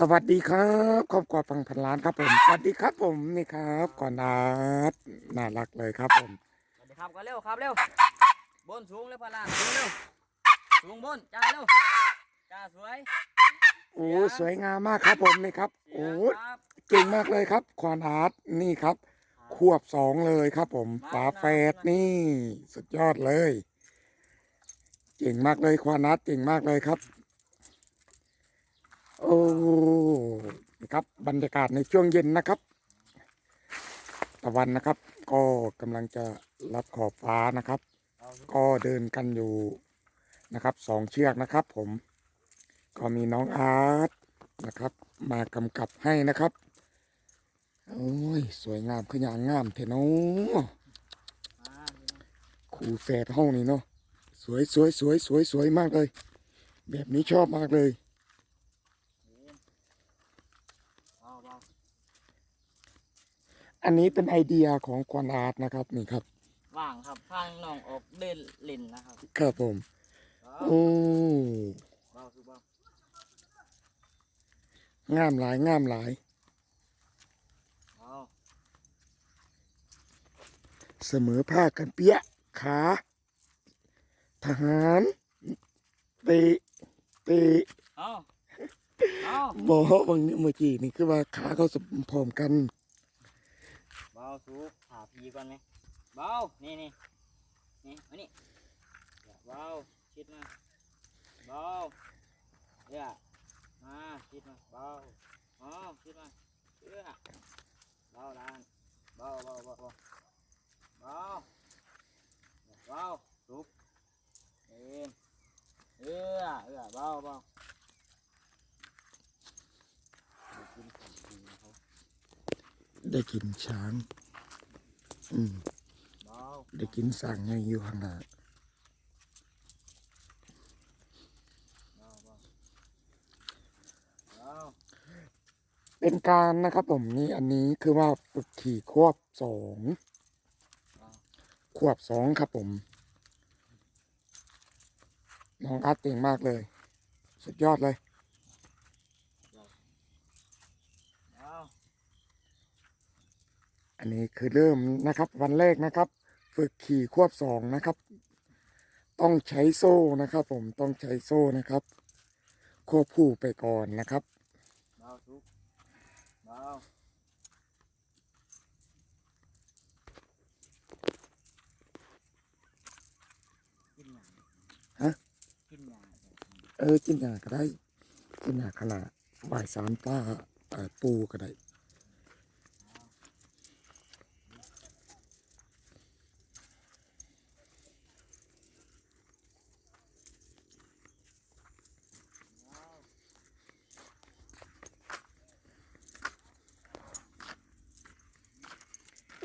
สวัสดีครับครอบครัวฟังพันล้านครับผมสวัสดีครับผมนี่ครับก่อนนัดน่ารักเลยครับผมสวัสดีครับก็เร็วครับเร็วบนสูงเร็วพลานสูงเร็วสูงบนจ้าเร็วจ้าสวยโอ้สวยงามมากครับผมนี่ครับเสีโอ้ยงครับเก่งมากเลยครับควานอาร์ตนี่ครับควบสองเลยครับผมฝาแฝดนี่ สุดยอดเลย เก่งมากเลยควานอาร์ตเก่งมากเลยครับ โอ้ยครับบรรยากาศในช่วงเย็นนะครับ ตะวันนะครับ ก็กำลังจะรับขอบฟ้านะครับ ก็เดินกันอยู่นะครับสองเชือกนะครับ ผมก็มีน้องอาร์ตนะครับ มากำกับให้นะครับโอ้ยสวยงามขยางงามเทนาะอ่าครูแฝดห้องนี้เนาะสวยสวยสวยสวยสวยมากเลย แบบนี้ชอบมากเลย เอาเอาอันนี้เป็นไอเดียของควานอาร์ตนะครับนี่ครับ ว่างครับข้างน้องออกเดินเล่นนะครับครับผมเอาโอ้เบาคือเบางามหลายงามหลายเอาเสมอภาคกันเปี้ยขา ทหารเตะเตะ เอา เอาบอกบางเมื่อกี้นี่คือว่าขาเขาสมพร้อมกัน เบาสูงหาพีก่อนไหมเบานี่นี่นี่มานี่เบาชิดมาเบาเดี๋ยวมาชิดมาเบาอ๋อชิดมาเอื้อเบาลานเบาเบาเบาเบาเบาเบาสุกเอ็นเอื้อเอื้อเบาเบาเดี๋ยวกินของดีนะเขา ได้กินช้าง อืม ได้กินสั่งไงอยู่ข้างหน้าเบาเป็นการนะครับผมนี่อันนี้คือว่าฝึกขี่ควบสองควบสองครับผม น้องอาร์ตเก่งมากเลย สุดยอดเลย เบา อั นนี้คือเริ่มนะครับ วันแรกนะครับ ฝึกขี่ควบสองนะครับ ต้องใช้โซ่นะครับ ผมต้องใช้โซ่นะครับควบคู่ไปก่อนนะครับเบาสุกเบากินหยังฮะกินหยังเออกินยาก็ได้กินยาขนาดบ่ายสามป้าเอ่อปูก็ได้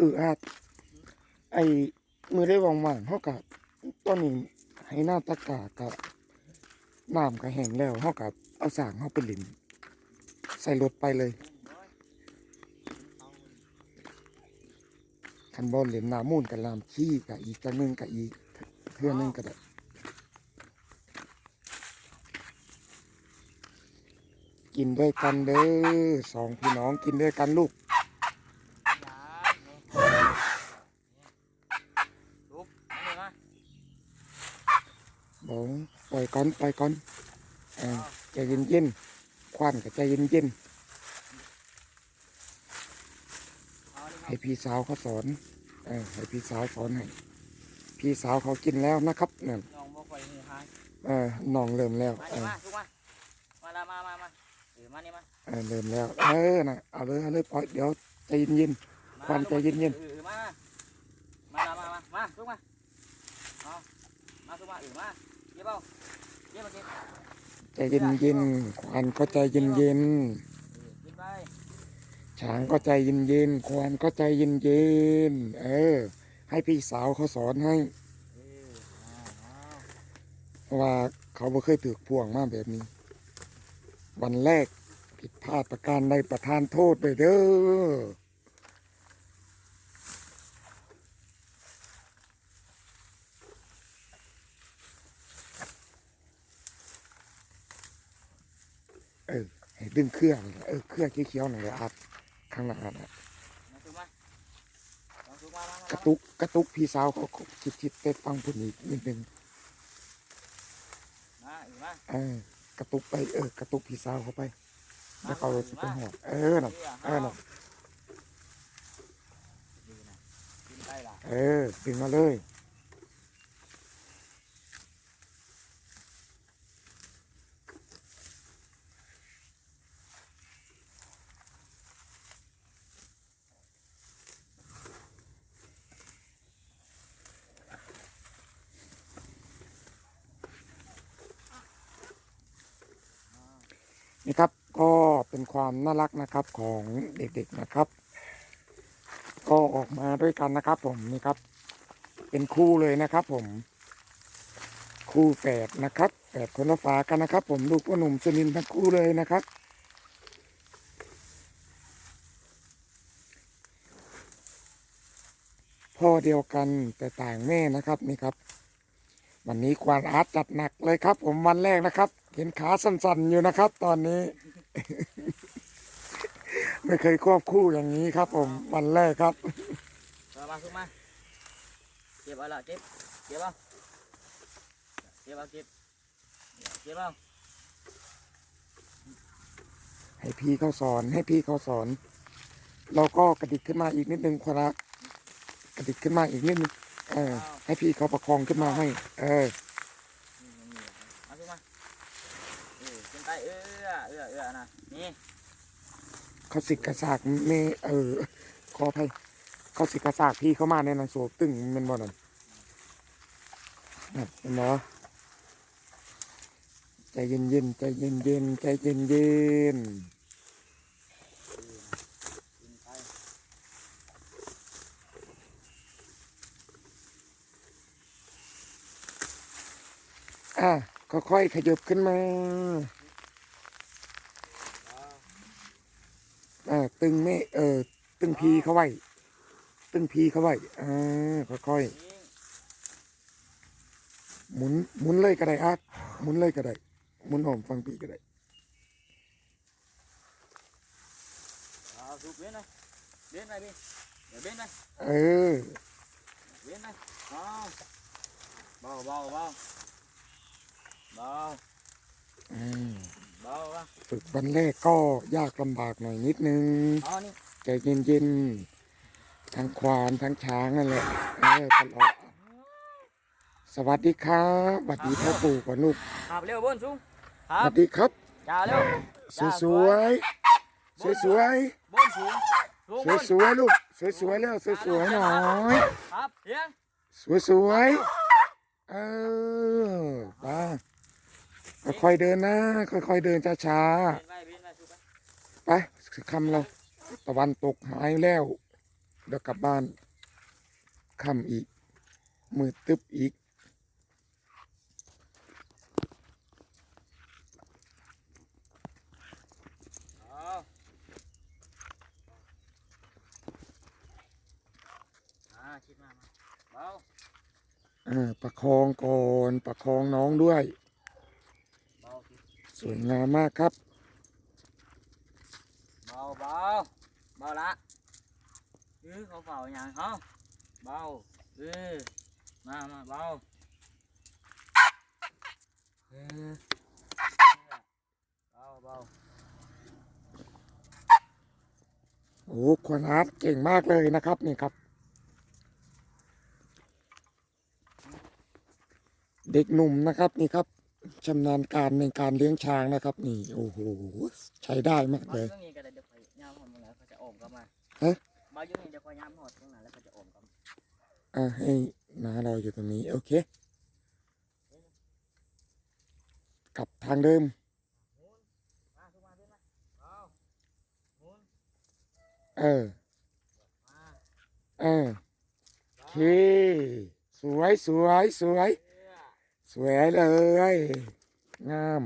อออาจไอ้มือได้วางวางเขากับตอนนี้ให้หน้าตะกากับน้ำก็แห้งแล้วเขากับเอาสางเขาไปหลินใส่รถไปเลยคันบอลเหลินน้ำมูนกับลามขี้กับอีกจังหนึงกับอีกเพื่อนนึงก็ได้กินด้วยกันเด้อสองพี่น้องกินด้วยกันลูกนี่มา บอกปล่อย ก่อนไปก่อนอใจเย็นเย็นๆควันกับใจเย็นเย็นเอาดิๆให้พี่สาวเขาสอนเออให้พี่สาวสอนให้พี่สาวเขากินแล้วนะครับนั่นน้องบ่ค่อยหูหายเออน้องเริ่มแล้วมาเออมาทุกมามาละมามามาเออมานี่มาเออเริ่มแล้ว เออน่ะเอาเลยเอาเลยปล่อยเดี๋ยวใจเย็นเย็นควันใจเย็นๆออออมามามามามาทุกมาเอามาทุกมาเออมาเย็บเอาเย็บมากินๆ ใจเย็นเย็นควันก็ใจเย็นเย็นเออกินไปช้างก็ใจเย็นเย็นควันก็ใจเย็นเย็นเออ ให้พี่สาวเขาสอนให้ว่าเขาบ่เคยถือพ่วงมาแบบนี้ วันแรกผิดพลาดประการใดประทานโทษไปเด้อ ให้ ดึงเครื่องเออเครื่องเขียวๆหน่อยเลยอัดข้างหน้าน่ะมาสุกมามาสุกมามามากระตุกกระตุกพี่สาวเขาคิดคิดๆไปฟังพุ่นอีกนิดนึงมาอีกมาเออกระตุกไปเออกระตุกพี่สาวเขาไปแล้วเขาสิไปหอดเออน่ะเออน่ะดีนะกินไปล่ะเออดึงมาเลย นี่ครับก็เป็นความน่ารักนะครับของเด็กๆนะครับ ก็ออกมาด้วยกันนะครับ ผมนี่ครับ เป็นคู่เลยนะครับ ผม คู่แฝดนะครับแฝดคนละฝากันนะครับ ผมลูกพ่อหนุ่มสนินทั้งคู่เลยนะครับพ่อเดียวกันแต่ต่างแม่นะครับนี่ครับ วันนี้ควานอาร์ตจัดหนักเลยครับ ผมวันแรกนะครับ เห็นขาสั่นๆอยู่นะครับ ตอนนี้ ไม่เคยควบคู่อย่างนี้ครับ ผมวันแรกครับมามาสุกมาเก็บเอาละเก็บเก็บเอาเก็บเอาเก็บเก็บเอาให้พี่เขาสอนให้พี่เขาสอน เราก็กระดิกขึ้นมาอีกนิดนึงครับกระดิกขึ้นมาอีกนิดนึงเออ ให้พี่เขาประคองขึ้นมาให้ เออ นี่มันมีมาสุกมาเออกินไปเอื้อ เอื้อเอื้อนะนี่เขาสิกกระสากเมเออขออภัยเขาสิกกระสากพี่เข้ามาในนังโซตึงเป็นบ่นั่นนั่นเห็นบ่ใจเย็นเย็นๆใจเย็นเย็นๆใจเย็นเย็นกินไปๆอะค่อยๆขยับขึ้นมา อ่าตึงไม่เออตึงพีเขาไว้ ตึงพีเขาไว้อ่าค่อยทิ้งๆหมุนหมุนเลยก็ได้อาร์ตหมุนเลยก็ได้หมุนหอมฟังปีก็ได้เอาสุกเว้นเลยเว้นไปพี่เดี๋ยวเว้นไปเออเว้นไปเอาเบาเบาเบาเบาอืมเบาเบา ฝึกวันแรกก็ยากลำบากหน่อยนิดนึงเอานี่ใจเย็นๆทั้งควานทั้งช้างนั่นแหละเออตลอดสวัสดีครับสวัสดีพ่อปู่ก่อนลูกขับเร็วบนสูงคสรัวับสดีครับจ้าเร็วสวยสวยสวยสวยบนสูงสูงสวยสวยๆลูกสวยสวยๆแล้วสวยสวยๆหน่อยครับเฮียงสวยสวยๆเออมา ค่อยๆเดินนะค่อยๆเดินช้าเว้นไปเว้นไปสูงไปๆไปคำเราตะวันตกหายแล้วเดี๋ยวกลับบ้านค่ำอีก มืดตึ๊บอีกเอาอ่าชิดมามาเบาอ่าประคองก่อนประคองน้องด้วยเบา สิสวยงามมากครับเบาเบาเบาละเออเขาเฝ้าอย่างเขาเบาเออมามาเบาเออเบาเบาโอ้ควานอาร์ตเก่งมากเลยนะครับนี่ครับ เด็กหนุ่มนะครับนี่ครับ ชำนาญการในการเลี้ยงช้างนะครับ นี่โอ้โหใช้ได้มากมาเลยตรงนี้ก็ได้เดี๋ยวคอยย่ามหอดตรงนั้นเขาจะโอมกลับมาฮะ มาอยู่นี่เดี๋ยวคอยย่ามหอดตรงนั้นแล้วเขาจะโอมกลับมาอ่าให้น้าเราอยู่ตรงนี้โอเคกลับทางเดิมมาทุกมาด้วยมาเบาหมุนเออมาเออโอเคสวยสวยสวยเอื้อ สวยเลย งาม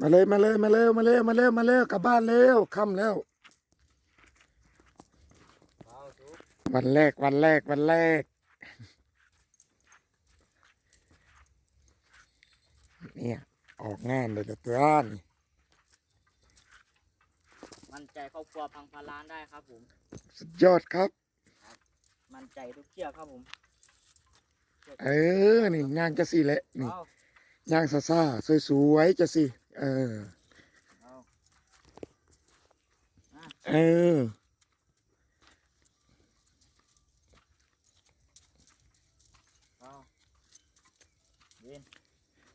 มาเอื้อมามาเลยมาเลยมาเร็วมาเร็วมาเร็วมาเร็วกลับบ้านเร็วค่ำแล้วเบาสุกวันแรกวันแรกวันแรก เนี่ย ออกงานเลยเด้อตัวนี่มั่นใจครอบครัวพังพันล้านได้ครับผม สุดยอดครับ มั่นใจทุกเชือกครับผมเออนี่ย่างจะสิแหละนี่เอาย่างซาซาสวยๆจะสิเออ เอาเออ เอาเย็น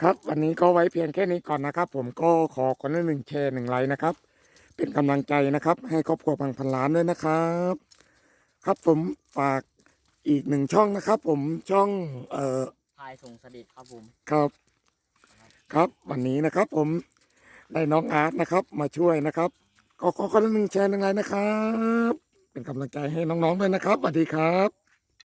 ครับวันนี้ก็ไว้เพียงแค่นี้ก่อนนะครับ ผมก็ขอคนละหนึ่งแชร์หนึ่งไลค์นะครับ เป็นกำลังใจนะครับ ให้ครอบครัวพังพันล้านด้วยนะครับ ครับผมฝากอีกหนึ่งช่องนะครับ ผมช่องเอ่อพายส่งเสด็จครับผมครับ ครับวันนี้นะครับ ผมได้น้องอาร์ตนะครับ มาช่วยนะครับ ก็ขอคนละหนึ่งแชร์หนึ่งไลค์นะครับ เป็นกำลังใจให้น้องๆด้วยนะครับสวัสดีครับ